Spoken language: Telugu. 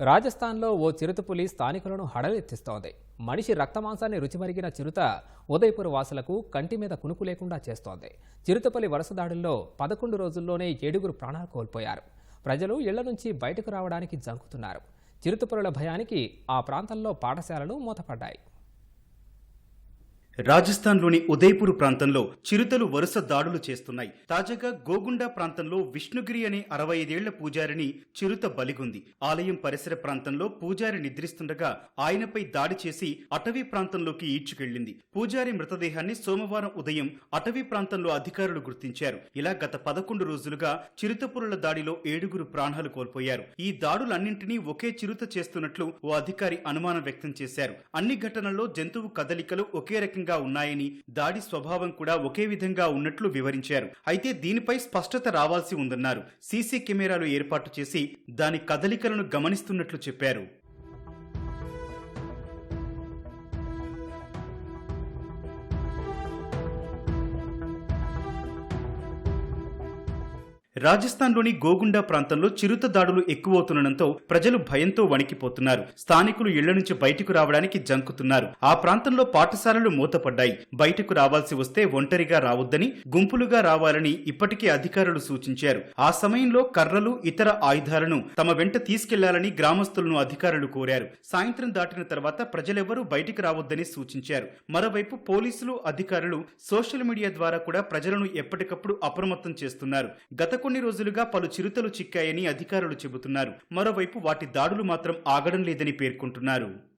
రాజస్థాన్లో ఓ చిరుతపులి స్థానికులను హడలెత్తిస్తోంది. మనిషి రక్తమాంసాన్ని రుచిమరిగిన చిరుత ఉదయపూర్ వాసులకు కంటి మీద కునుకు లేకుండా చేస్తోంది. చిరుతపులి వరుస దాడుల్లో పదకొండు రోజుల్లోనే ఏడుగురు ప్రాణాలు కోల్పోయారు. ప్రజలు ఇళ్ళ నుంచి బయటకు రావడానికి జంకుతున్నారు. చిరుతపులుల భయానికి ఆ ప్రాంతంలో పాఠశాలలు మూతపడ్డాయి. రాజస్థాన్లోని ఉదయపూర్ ప్రాంతంలో చిరుతలు వరుస దాడులు చేస్తున్నాయి. తాజాగా గోగుండా ప్రాంతంలో విష్ణుగిరి అనే అరవై ఐదేళ్ళ పూజారిని చిరుత బలిగుంది. ఆలయం పరిసర ప్రాంతంలో పూజారి నిద్రిస్తుండగా ఆయనపై దాడి చేసి అటవీ ప్రాంతంలోకి ఈడ్చుకెళ్ళింది పూజారి మృతదేహాన్ని సోమవారం ఉదయం అటవీ ప్రాంతంలో అధికారులు గుర్తించారు. ఇలా గత పదకొండు రోజులుగా చిరుతపురుల దాడిలో ఏడుగురు ప్రాణాలు కోల్పోయారు. ఈ దాడులన్నింటినీ ఒకే చిరుత చేస్తున్నట్లు ఓ అధికారి అనుమానం వ్యక్తం చేశారు. అన్ని ఘటనల్లో జంతువు కదలికలు ఒకే రకంగా ఉన్నాయని దాడి స్వభావం కూడా ఒకే విధంగా ఉన్నట్లు వివరించారు. అయితే దీనిపై స్పష్టత రావాల్సి ఉందన్నారు. సీసీ కెమెరాలు ఏర్పాటు చేసి దాని కదలికలను గమనిస్తున్నట్లు చెప్పారు. రాజస్థాన్లోని గోగుండా ప్రాంతంలో చిరుత దాడులు ఎక్కువవుతుండటంతో ప్రజలు భయంతో వణికిపోతున్నారు. స్థానికులు ఇళ్ళ నుంచి బయటకు రావడానికి జంకుతున్నారు. ఆ ప్రాంతంలో పాఠశాలలు మూతపడ్డాయి. బయటకు రావాల్సి వస్తే ఒంటరిగా రావద్దని గుంపులుగా రావాలని ఇప్పటికే అధికారులు సూచించారు. ఆ సమయంలో కర్రలు ఇతర ఆయుధాలను తమ వెంట తీసుకెళ్ళాలని గ్రామస్తులను అధికారులు కోరారు. సాయంత్రం దాటిన తర్వాత ప్రజలెవరూ బయటకు రావద్దని సూచించారు. మరోవైపు పోలీసులు అధికారులు సోషల్ మీడియా ద్వారా కూడా ప్రజలను ఎప్పటికప్పుడు అప్రమత్తం చేస్తున్నారు. గత కొన్ని రోజులుగా పలు చిరుతలు చిక్కాయని అధికారులు చెబుతున్నారు. మరోవైపు వాటి దాడులు మాత్రం ఆగడం లేదని పేర్కొంటున్నారు.